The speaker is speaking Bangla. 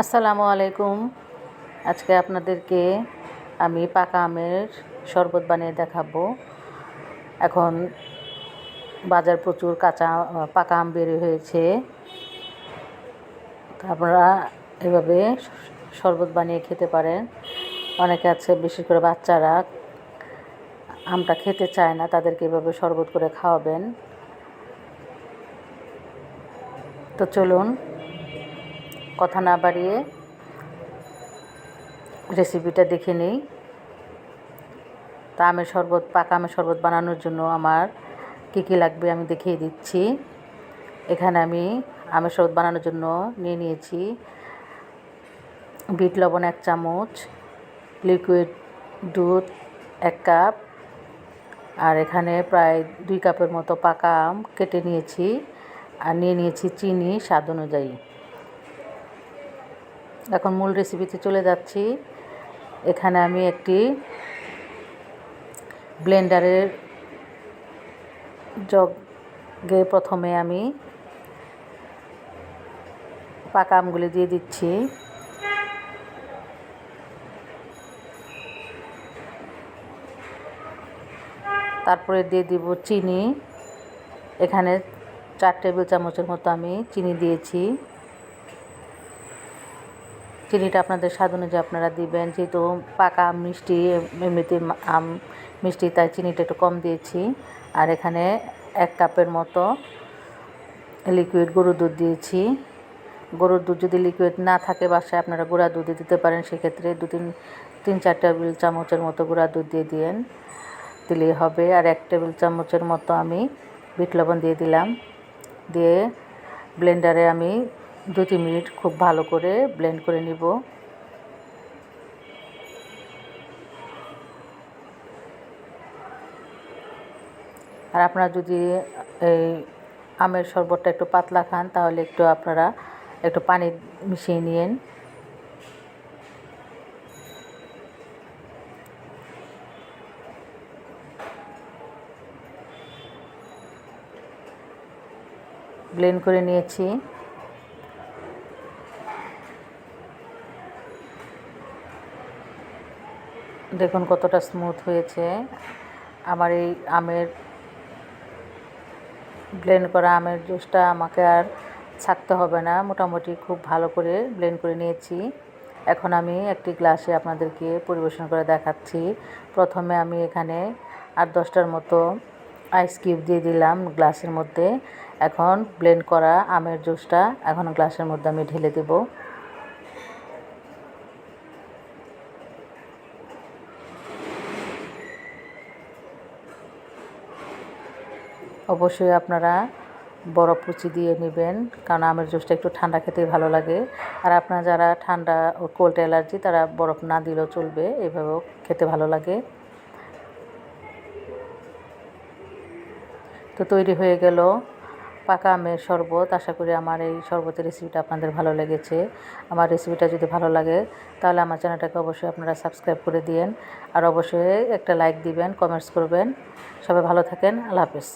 আসসালামু আলাইকুম। আজকে আপনাদেরকে আমি পাকা আমের শরবত বানিয়ে দেখাবো। এখন বাজার প্রচুর কাঁচা, পাকা আম বের হয়েছে। আপনারা এভাবে শরবত বানিয়ে খেতে পারেন। অনেকে আছে, বিশেষ করে বাচ্চারা, আমটা খেতে চায় না, তাদেরকে এভাবে শরবত করে খাওয়াবেন। তো চলুন কথা না বাড়িয়ে রেসিপিটা দেখে নিই। তা আমের শরবত, পাকা আমের শরবত বানানোর জন্য আমার কী কী লাগবে আমি দেখিয়ে দিচ্ছি। এখানে আমি আমের শরবত বানানোর জন্য নিয়ে নিয়েছি বিট লবণ এক চামচ লিকুইড দুধ এক কাপ, আর এখানে প্রায় দুই কাপের মতো পাকা আম কেটে নিয়েছি। আর নিয়ে নিয়েছি চিনি স্বাদ অনুযায়ী। এখন মূল রেসিপিতে চলে যাচ্ছি। এখানে আমি একটি ব্লেন্ডারের জগে প্রথমে আমি পাকা আমগুলি দিয়ে দিচ্ছি। তারপরে দিয়ে দিব চিনি। এখানে চার টেবিল চামচের মতো আমি চিনি দিয়েছি। চিনিটা আপনাদের স্বাদ অনুযায়ী আপনারা দিবেন, যেহেতু পাকা আম মিষ্টি, এমনিতে আম মিষ্টি, তাই চিনিটা একটু কম দিয়েছি। আর এখানে এক কাপের মতো লিকুইড গরুর দুধ দিয়েছি। গরুর দুধ যদি লিকুইড না থাকে বাসায়, আপনারা গুঁড়া দুধ দিতে পারেন। সেক্ষেত্রে দু তিন তিন চার টেবিল চামচের মতো গুঁড়া দুধ দিয়ে দিয়েন, দিলেই হবে। আর এক টেবিল চামচের মতো আমি বিট লবণ দিয়ে দিলাম। দিয়ে ব্লেন্ডারে আমি দু তিন মিনিট খুব ভালো করে ব্লেন্ড করে নিব। আর আপনারা যদি এই আমের শরবতটা একটু পাতলা খান, তাহলে একটু আপনারা একটু পানি মিশিয়ে নিন ব্লেন্ড করে নিয়েছি। দেখুন কতটা স্মুথ হয়েছে। আমার এই আমের ব্লেন্ড করা আমের জুসটা আমাকে আর ছাকতে হবে না। মোটামুটি খুব ভালো করে ব্লেন্ড করে নিয়েছি। এখন আমি একটি গ্লাসে আপনাদেরকে পরিবেশন করে দেখাচ্ছি। প্রথমে আমি এখানে আট দশটার মতো আইস কিউব দিয়ে দিলাম গ্লাসের মধ্যে। এখন ব্লেন্ড করা আমের জুসটা এখন গ্লাসের মধ্যে আমি ঢেলে দেবো। অবশ্যই আপনারা বরফ কুচি দিয়ে নেবেন, কারণ আমের জুসটা একটু ঠান্ডা খেতেই ভালো লাগে। আর আপনারা যারা ঠান্ডা ও কোল্ড অ্যালার্জি তারা বরফ না দিলেও চলবে, এভাবেও খেতে ভালো লাগে। তো তৈরি হয়ে গেল পাকা আমের শরবত। আশা করি আমার এই শরবতের রেসিপিটা আপনাদের ভালো লেগেছে। আমার রেসিপিটা যদি ভালো লাগে, তাহলে আমার চ্যানেলটাকে অবশ্যই আপনারা সাবস্ক্রাইব করে দিন আর অবশ্যই একটা লাইক দিবেন কমেন্টস করবেন। সবাই ভালো থাকেন, আল্লাহ হাফেজ।